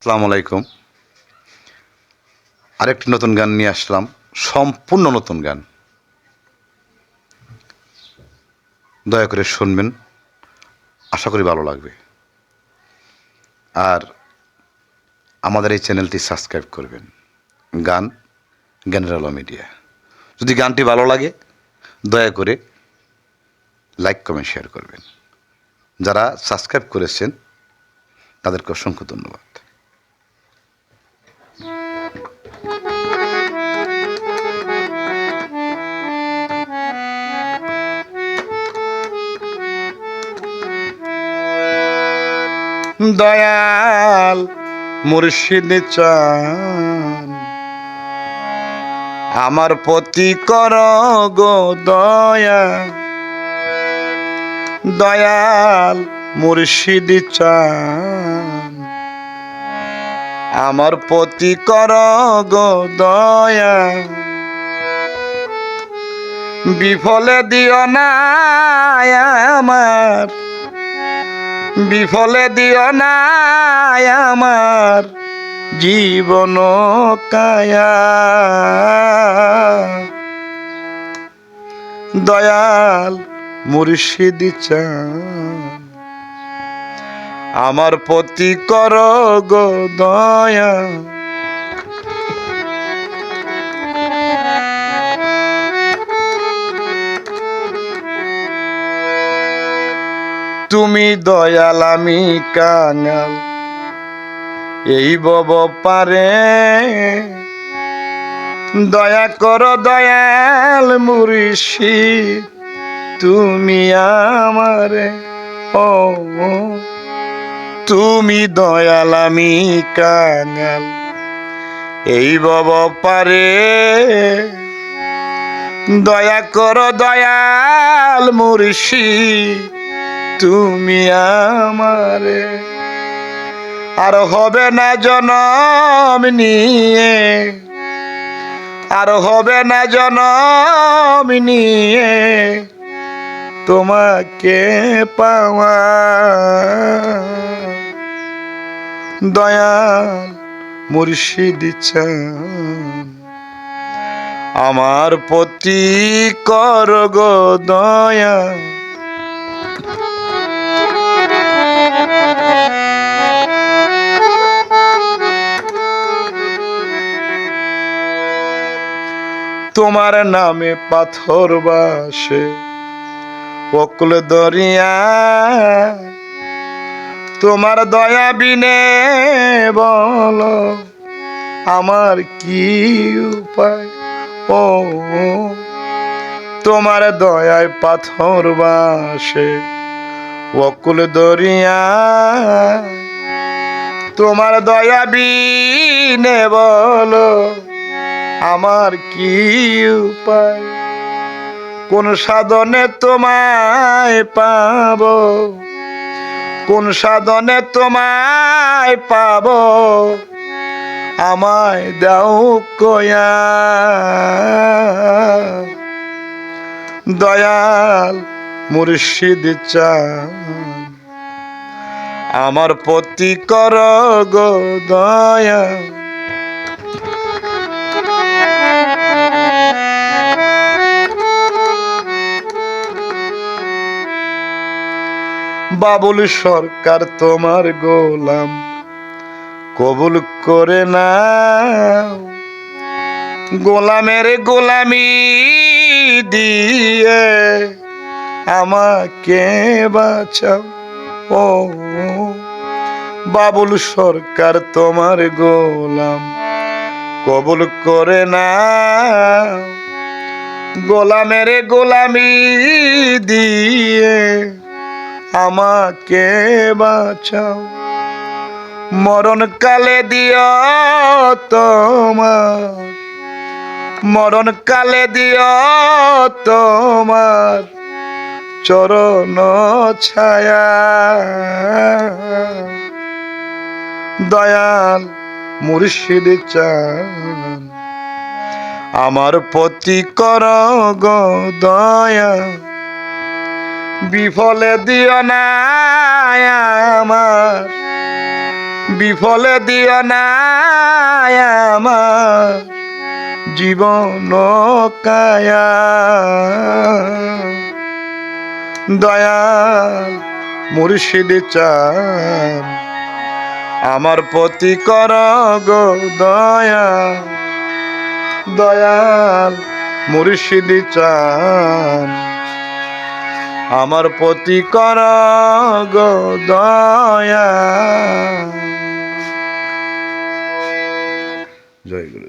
আসসালামু আলাইকুম। আরেকটি নতুন গান নিয়ে আসলাম, সম্পূর্ণ নতুন গান। দয়া করে শুনবেন, আশা করি ভালো লাগবে। আর আমাদের এই চ্যানেলটি সাবস্ক্রাইব করবেন, গান জ্ঞানের আলো মিডিয়া। যদি গানটি ভালো লাগে, দয়া করে লাইক, কমেন্ট, শেয়ার করবেন। যারা সাবস্ক্রাইব করেছেন, তাদেরকে অসংখ্য ধন্যবাদ। দয়াল মুর্শিদ চান। আমার প্রতি কর গো দয়া দয়াল মুর্শিদ চান। আমার প্রতি কর গো দয়া। বিফলে দিও না আমার। বিফলে দিও না আমার জীবন কায়া। দয়াল মুর্শিদ চান আমার প্রতি কর গো দয়া। তুমি দয়াল আমি কাঙাল এই বব পারে। দয়া কর দয়াল মুরিষি তুমি আমারে, ও তুমি দয়াল, আমি কাঙাল। এই বব পারে। দয়া কর দয়াল মুর্শি, তুমি আমারে। আর হবে না জনম নিয়ে, আর হবে না জনম নিয়ে তোমাকে পাওয়া দয়াল মুর্শিদ চান আমার প্রতি কর গো দয়া তোমার নামে পাথর বাসে অকুল দরিয়া তোমার দয়া বিনে বল, আমার কি উপায়? ও, তোমার দয়ায় পাথর বাসে, অকুল দরিয়া তোমার দয়া বিনে বলো, আমার কি উপায়? কোন সাধনে তোমায় পাব? কোন সাধনে তোমায় পাব? আমায় দাও কয়া। দয়াল মুর্শিদ চা আমার প্রতি কর গো দয়া বাবুল সরকার তোমার গোলাম। কবুল করে না গোলামের গোলামি দিয়ে আমাকে বাঁচাও। ও বাবুল সরকার তোমার গোলাম। কবুল করে না গোলামের গোলামি দিয়ে আমাকে বাঁচাও। মরণ কালে দিও তোমার। মরণ কালে দিও তোমার চরণ ছায়া। দয়াল মুর্শিদ চান। আমার প্রতি কর গো দয়া বিফলে দিও না আমার। বিফলে দিও না আমার। জীবন কায়া। দয়াল মুর্শিদ চান। আমার প্রতি কর গো দয়া দয়াল মুর্শিদ চান। আমার প্রতি কর গো দয়া। জয় গুরু